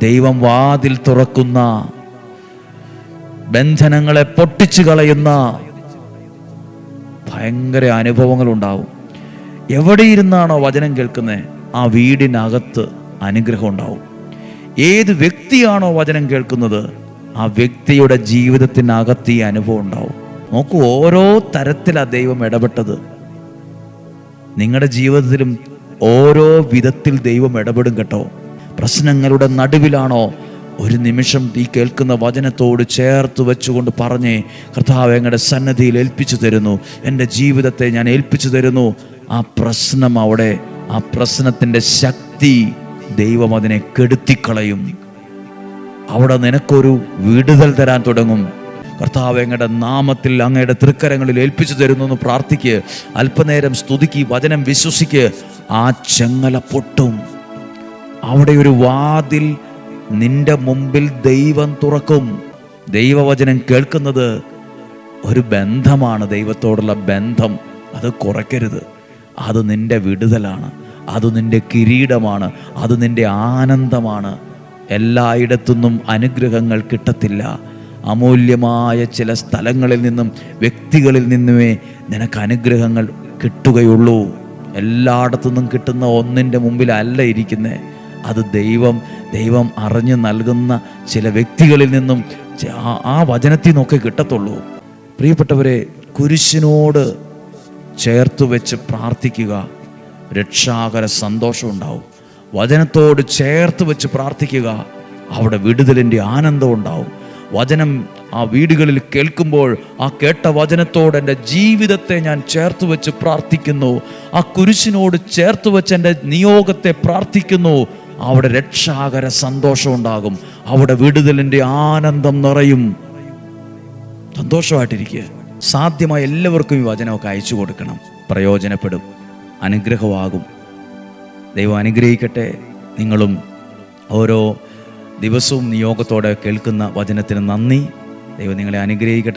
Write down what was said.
ദൈവം വാതിൽ തുറക്കുന്ന ബന്ധനങ്ങളെ പൊട്ടിച്ചു കളയുന്ന ഭയങ്കര അനുഭവങ്ങൾ ഉണ്ടാവും എവിടെ ഇരുന്നാണോ വചനം കേൾക്കുന്നത് ആ വീടിനകത്ത് അനുഗ്രഹം ഉണ്ടാവും. ഏത് വ്യക്തിയാണോ വചനം കേൾക്കുന്നത് ആ വ്യക്തിയുടെ ജീവിതത്തിനകത്ത് ഈ അനുഭവം ഉണ്ടാവും. നോക്കൂ ഓരോ തരത്തിലാണ് ദൈവം ഇടപെട്ടത്. നിങ്ങളുടെ ജീവിതത്തിലും ഓരോ വിധത്തിൽ ദൈവം ഇടപെടും കേട്ടോ. പ്രശ്നങ്ങളുടെ നടുവിലാണോ? ഒരു നിമിഷം ഈ കേൾക്കുന്ന വചനത്തോട് ചേർത്ത് വെച്ചുകൊണ്ട് പറഞ്ഞേ കർത്താവ് ഞങ്ങളുടെ സന്നദ്ധിയിൽ ഏൽപ്പിച്ചു തരുന്നു. എന്റെ ജീവിതത്തെ ഞാൻ ഏൽപ്പിച്ചു തരുന്നു. ആ പ്രശ്നം അവിടെ ആ പ്രശ്നത്തിന്റെ ശക്തി ദൈവം അതിനെ കെടുത്തിക്കളയും. അവിടെ നിനക്കൊരു വിടുതൽ തരാൻ തുടങ്ങും. കർത്താവ് അങ്ങയുടെ നാമത്തിൽ അങ്ങയുടെ തൃക്കരങ്ങളിൽ ഏൽപ്പിച്ചു തരുന്നു എന്ന് പ്രാർത്ഥിക്ക്. അല്പനേരം സ്തുതിക്ക് വചനം വിശ്വസിക്ക്. ആ ചെങ്ങല പൊട്ടും. അവിടെ ഒരു വാതിൽ നിന്റെ മുമ്പിൽ ദൈവം തുറക്കും. ദൈവവചനം കേൾക്കുന്നത് ഒരു ബന്ധമാണ് ദൈവത്തോടുള്ള ബന്ധം. അത് കുറയ്ക്കരുത്. അത് നിന്റെ വിടുതലാണ്. അത് നിന്റെ കിരീടമാണ്. അത് നിന്റെ ആനന്ദമാണ്. എല്ലായിടത്തുനിന്നും അനുഗ്രഹങ്ങൾ കിട്ടത്തില്ല. അമൂല്യമായ ചില സ്ഥലങ്ങളിൽ നിന്നും വ്യക്തികളിൽ നിന്നുമേ നിനക്ക് അനുഗ്രഹങ്ങൾ കിട്ടുകയുള്ളൂ. എല്ലായിടത്തുനിന്നും കിട്ടുന്ന ഒന്നിന്റെ മുമ്പിലല്ല ഇരിക്കുന്നത് അത് ദൈവം ദൈവം അറിഞ്ഞു നൽകുന്ന ചില വ്യക്തികളിൽ നിന്നും ആ- വചനത്തിൽ നിന്നൊക്കെ കിട്ടത്തുള്ളൂ. പ്രിയപ്പെട്ടവരെ കുരിശിനോട് ചേർത്ത് വെച്ച് പ്രാർത്ഥിക്കുക രക്ഷാകര സന്തോഷം ഉണ്ടാവും. വചനത്തോട് ചേർത്ത് വെച്ച് പ്രാർത്ഥിക്കുക അവിടെ വിടുതലിന്റെ ആനന്ദം ഉണ്ടാവും. വചനം ആ വീടുകളിൽ കേൾക്കുമ്പോൾ ആ കേട്ട വചനത്തോട് എന്റെ ജീവിതത്തെ ഞാൻ ചേർത്ത് വെച്ച് പ്രാർത്ഥിക്കുന്നു. ആ കുരിശിനോട് ചേർത്ത് വെച്ച് എന്റെ നിയോഗത്തെ പ്രാർത്ഥിക്കുന്നു. അവിടെ രക്ഷാകര സന്തോഷം ഉണ്ടാകും. അവിടെ വിടുതലിന്റെ ആനന്ദം നിറയും. സന്തോഷമായിട്ടിരിക്കുക. സാധ്യമായ എല്ലാവർക്കും ഈ വചനമൊക്കെ അയച്ചു കൊടുക്കണം. പ്രയോജനപ്പെടും. അനുഗ്രഹമാകും. ദൈവം അനുഗ്രഹിക്കട്ടെ. നിങ്ങളും ഓരോ ദിവസവും നിയോഗത്തോടെ കേൾക്കുന്ന വചനത്തിന് നന്ദി. ദൈവം നിങ്ങളെ അനുഗ്രഹിക്കട്ടെ.